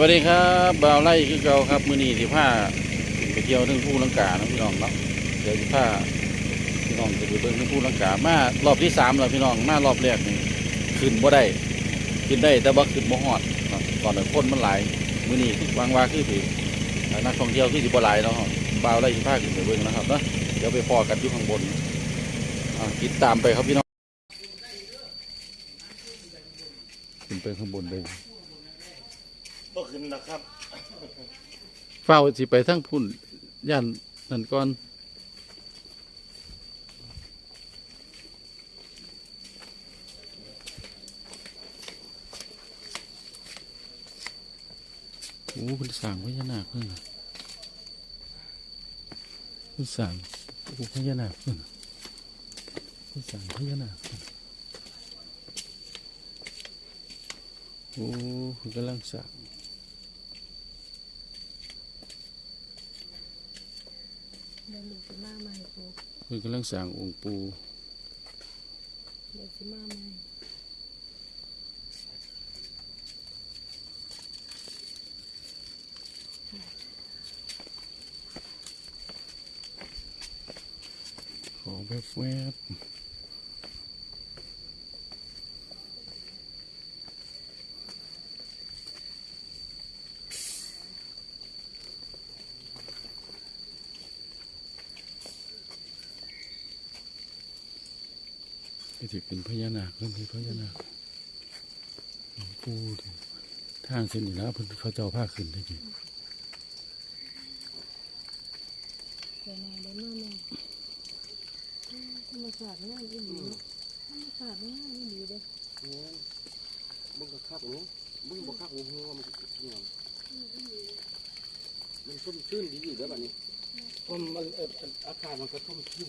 วัสดีครับบ่าวไล่คือเก่าครับมือนีสิพาไปเที่ยวเรื่องภูลังกานะพี่น้องเนาะเดี๋ยวสิพาพี่น้องจะไปเบิ่งเรื่องภูลังกามารอบที่สามแล้วพี่น้องมารอบแรกนี่ขึ้นบ่ได้ขึ้นได้แต่ว่าขึ้นบ่ฮอดครับก่อนหน้คนมันหลายมือนีวางว่าคือสินักท่องเที่ยวคือสิบ่หลายเนาะบ่าวไล่สิพาขึ้นไปเบิ่งนะครับเนาะเดี๋ยวไปพอกันอยู่ข้างบนอ่าติดตามไปครับพี่น้องขึ้นไปข้างบนเลย ก็ขึ้นนะครับ เฝ้าสิไปทั้งพุ่นย่านนั่นก่อนโอ้คุณสั่งพญานาคเพิ่งคุณสั่งโอ้พญานาคเพิ่งคุณสั่งพญานาคเพิ่งโอ้คุณกำลังสั่ง เดินหนึ่งสิมาใหม่ปูเพิ่นกำลังสั่งองค์ปูเดินสิมาใหม่ขอแวบแก็จะเป็นพญานาคเพิ่นเป็นพญานาคหลวงปู่ที่ทางเส้นนี้แล้วเพิ่นเขาเจ้าผ้าขึ้นได้ดีเดินมาเดินมาใหม่ธรรมศาสตร์ง่ายอีหลีเนาะธรรมศาสตร์ง่ายอีหลีเด้อมึงก็คักเนาะมึงบ่คักหัวหัวมันเงียบมันชุ่มชื่นดีอยู่เด้อบัดนี้เพราะมันเอ่ออากาศมันก็ชุ่มชื่น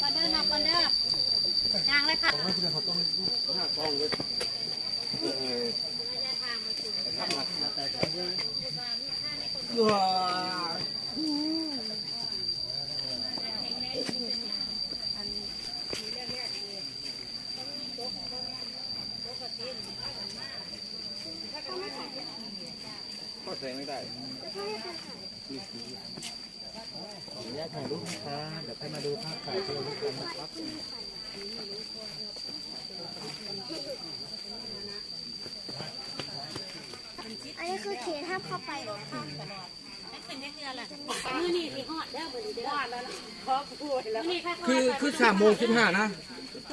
ก่อนเดินออกก่อนเด้อยางเลยค่ะ ก็แสง ไม่ได้ขออนุญาตถ่ายรูปนะคะเดี๋ยวให้มาดูภาพถ่ายเพิ่มกันนะครับอันนี้คือเขตห้ามเข้าไปเหรอคะมือนี่ที่หอดเด้อมือนี่เด้อหอดแล้วขอพูดแล้วนี่ค่ะคือคือสามโมงสิบห้านะ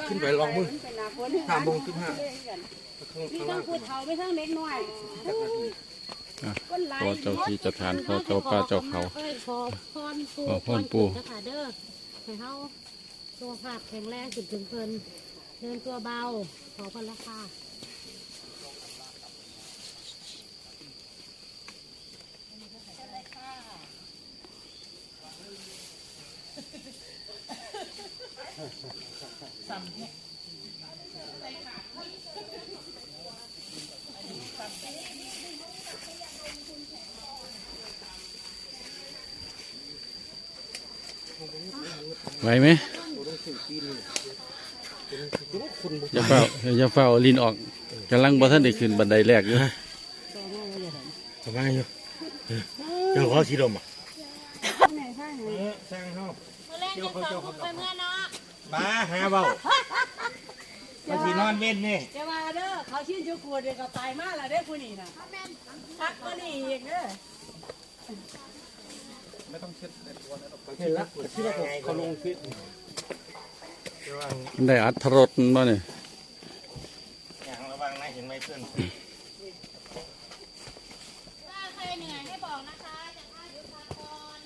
ขึ้นไปลองมือสามโมงสิบห้ามีทั้งพูดเฒ่าไม่ทั้งเด็กน้อยอะ ขอเจ้าที่เจ้าทานขอเจ้าป่าเจ้าเขา อ้ยขอพรปู่ขอพรปู่ เจ้าค่ะเด้อให้เฮาตัวภาพแข็งแรงขึ้นถึงเพิ่นเดินตัวเบา ขอเพิ่นละค่ะ ไหวไหมอย่าเฝ้าอย่าเฝ้าเอาลินออกกำลังบ่ทันได้ขึ้นบันไดแรกอยู่สบายอยู่เจ้าขอสีดมอะสร้างห้องเล่นยังสองคนไปเมื่อเนาะบ้าหาเบามาสีนอนเว้นนี่จะมาเด้อเขาชื่นจุกวดเดี๋ยวก็ตายมาแล้วเด้อผู้นี้น่ะทักมานี่อีกเด้อ ไม่ต้องเช็ดในตัวนะเห็นละเรขาลงฟิตมได้อัตรสมาเนี่ยอย่างระวังนะเห็นไหมเพื่อนถ้าใครเหนื่อยให้บอกนะคะจะท่ายุทธากร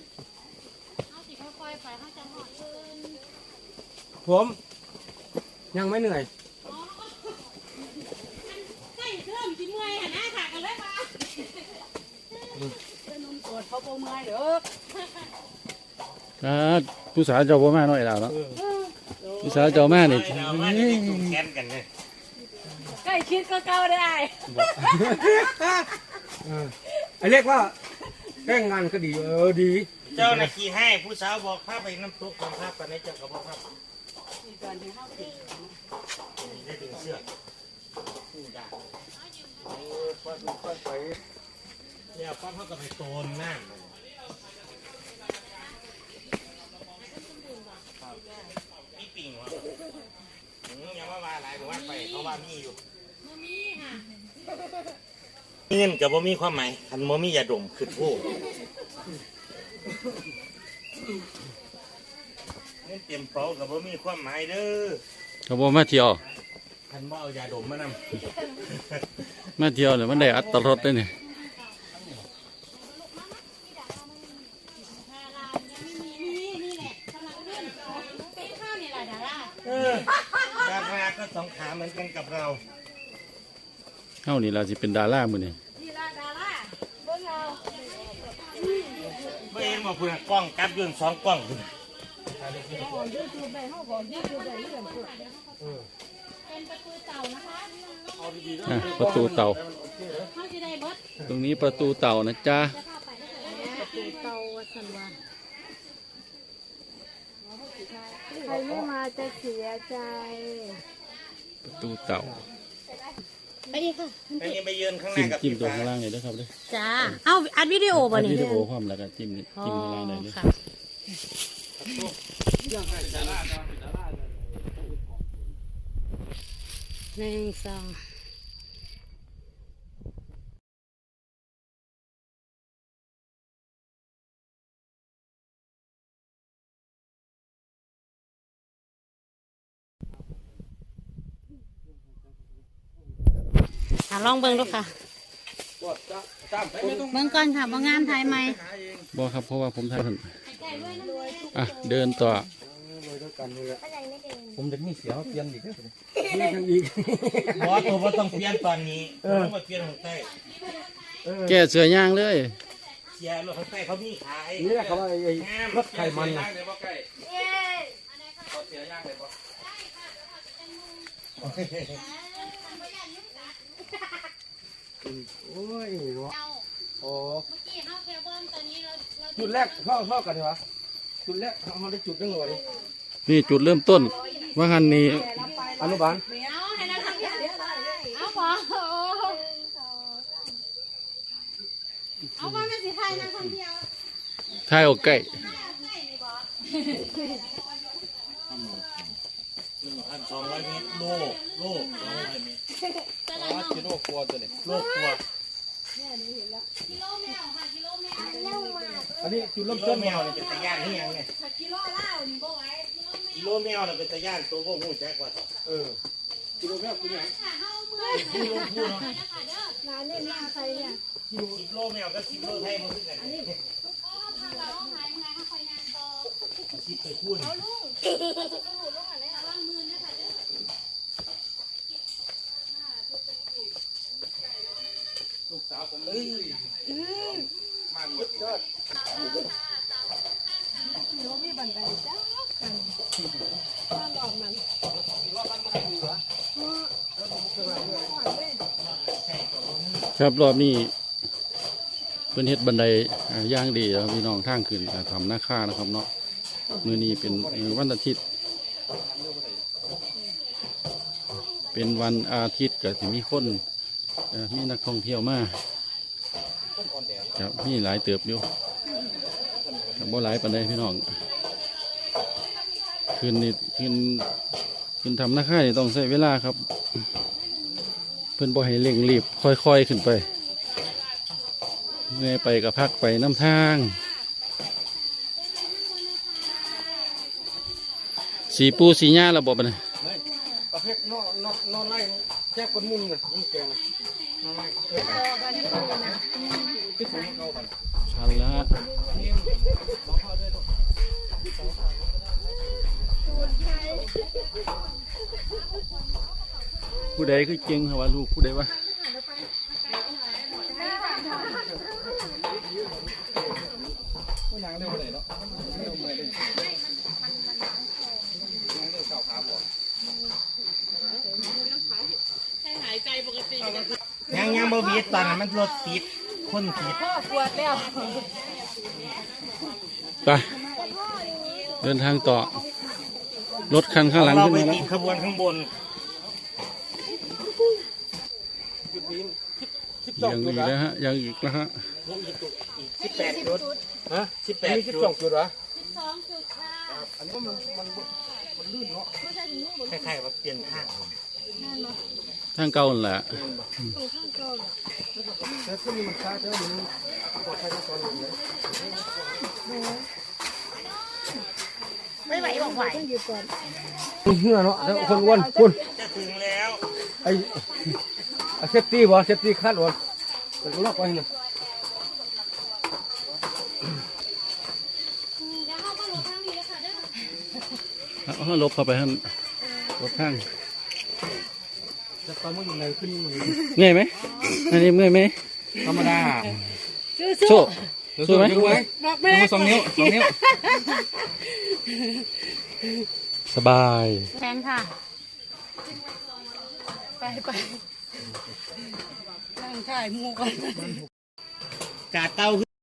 เอาสิค่อยๆไปเขาจะหดขึ้ผมยังไม่เหนื่อยใส่เครื่องจิ้มวยหันหน้าขากันเลยป่ะ เมื่อยเด้ออ่าผู้สาวเจ้าบ่มาหน่อยแล้วเนาะผู้สาวเจ้ามานี่เรามาได้จุ่มแขนกันเลยใกล้คิดก็เก้าได้ไอ้เรียกว่าแก้งงานก็ดีเออดี เจ้าหน้าที่ให้ผู้สาวบอกพาไปน้ำตกของภาพกันในเจ้ากับภาพได้ดึงเสื้อ ผู้ด่าเนี่ยป้าเขาก็ไปโตนน้ำมันมีปิ่งวะอืมยังว่าว่าอะไรผมว่าไปเขาว่ามีอยู่มามีค่ะเงินกับบ่มีความหมายคันบ่มียาดมคือผู้เงินเตรียมเป๋ากับบ่มีความหมายเด้อเขาบ่มาเที่ยว คันบ่เอายาดมมานำ มาเที่ยวเนี่ยมันได้อัตรสเลยเนี่ย ดารายังไม่มีนี่นี่แหละกำลังขึ้นเป็นข้าวนี่แหละดารา เออดาราก็ สองขาเหมือนกันกับเราเฮานี่ล่ะสิเป็นดารามื้อนี้นี่ละดาราเบิ่งเอาเมื่อเองบอกคุณกล้องกับยืนสองกล้องพุ่นเป็นประตูเต่านะคะอะประตูเต่าเขาจะได้เบิดตรงนี้ประตูเต่านะจ๊ะ จะเข้าไปได้เลยเตาวัสันวาใครไม่มาจะเสียใจ ประตูเต่าไปดีค่ะไอ้นี่ไปยืนข้างหจิ้น้ามกับจิ้มพี่ตรงฟ้าข้างล่างเลยนะครับเด้อจ้าเอาอัดวิดีโอป่ะนี่วิดีโอพร้อมแล้วก็จิ้มนี่จิ้มข้างล่างได้เลยค่ะหนึ่งสองะลองเบิ่งดูค่ะเบิ่งก่อนค่ะบ่งามไทยไหมบ่ครับเพราะว่าผมถ่ายคนอะเดินต่อผมจะมีเสียงเปลี่ยนอีกนะเปลี่ยนอีกบอสตัวบ่ต้องเปลี่ยนตอนนี้ต้องมาเปลี่ยนของใต้แก้เสื้อย่างเลยเสียรถของใต้เขามีขายนี่แหละเขาว่าไอ้รถไขมันนะ โอ้ยเนาะเอาโอ้เมื่อกี้เฮาแค่เบิ่งตอนนี้เราเราจุดแรกเข้าเข้ากันดีวะจุดแรกเขาได้จุดตั้งหน่อยนี่จุดเริ่มต้น ว่าหันนี้อนุบาลเอาให้นักท่องเที่ยวเอาบ่เอาว่ามันสิไทยนักท่องเที่ยวถ่ายออกใกล้หนึ่งพันสองร้อยเมตรโลกโลกสองร้อยเมตรแต่ละน้องกิโลกลัวตัวนี้โลกตัวกิโลแมวค่ะกิโลแมวอันนี้จุดเริ่มกิโลต้นแมวเนี่ยเป็นตะย่านที่ยังเนี่ยกิโลเหล้านี่บ่ไหวกิโลแมวเนี่ยเป็นตะย่านตัวพวกหูแจ็คว่าต่อเออกิโลแม่กิโลค่ะเฮาเมื่อยพูดลงพูดเนาะนะคะเด้อร้านเล่นหน้าใครเนี่ยกิโลแมวกับกิโลไทยมันคือกันเขาพาเราหายเมื่อยเฮาคอยงานต่อคิดไปคูณเอาลุงลุงลงอะไรระวังมือนะคะเด้อาวผมเอ้ยอดครับรอบนี้เป็นเฮ็ดบันไดย่างดีแล้วพี่น้องทางขึ้นทำหน้าค่านะครับเนาะมือนี้เป็นวันอาทิตย์ เป็นวันอาทิตย์ก็สิมีคน มีนักท่องเที่ยวมาครับมีหลายเติบอยู่แต่บ่หลายปานใดพี่น้องขึ้นนี่ขึ้นขึ้นทำหน้าค่านี่ต้องใช้เวลาครับ เพิ่นบ่ให้เร่งรีบค่อยๆขึ้นไปเมื่อยไปกับพักไปน้ำทางสีปูสีหญ้าระบบนะประเภทนอนนอนนอนไล่แค่คนมุมนะน้ำแกงนะ นอนไล่เออที่สูงเข้ากันชันละผู้ใดคือเก่งเหรอวะลูกผู้ใดวะ นางเร็วเลยเนาะเร็วเลยเลยนางเร็วเก่าขาบวก ยังยังบ่บีดตอนนั้นมันรถติดคนติดไปเดินทางต่อ รถคันข้างหลังเราขึ้นไปมาแล้ติวดขบวนข้างบนจุดนี้สิบสองยังจุอีดกเหรแล้อวฮะยังอีกแล้วฮะสิบแปดจุดฮะสิบแปดมีสิบจุสอดงจุดเหรอสองจุดค่ะอันนี้มันมันมันลื่นเนาะคล้ายๆว่าเปลี่ยนข้าง ทางเก่านั่นแหละแต่ก็มีมันช้าเท่านี้ปลอดภัยทั้งตอนลงเลยไม่ไหวบอกไหวเหื่อเนาะแล้วคนอ้วนคุณจะถึงแล้วไอ้ไอ้เซฟตี้บ่เซฟตี้คาดบ่แต่ก็ล็อกไว้นะเดี๋ยวเข้ามาหลบทางนี้เลยค่ะเด้อเอาเอาลบเข้าไปท่านลบข้าง แต่ตอนมันอยู่ในขึ้นมันเมื่อยไหมอันนี้เมื่อยไหมธรรมดาโซ่สู้ไหมดูไว้ดูสองนิ้วสองนิ้ว สบายแทนค่ะ ไปไปนั่งถ่ายหมูกันกาดเตา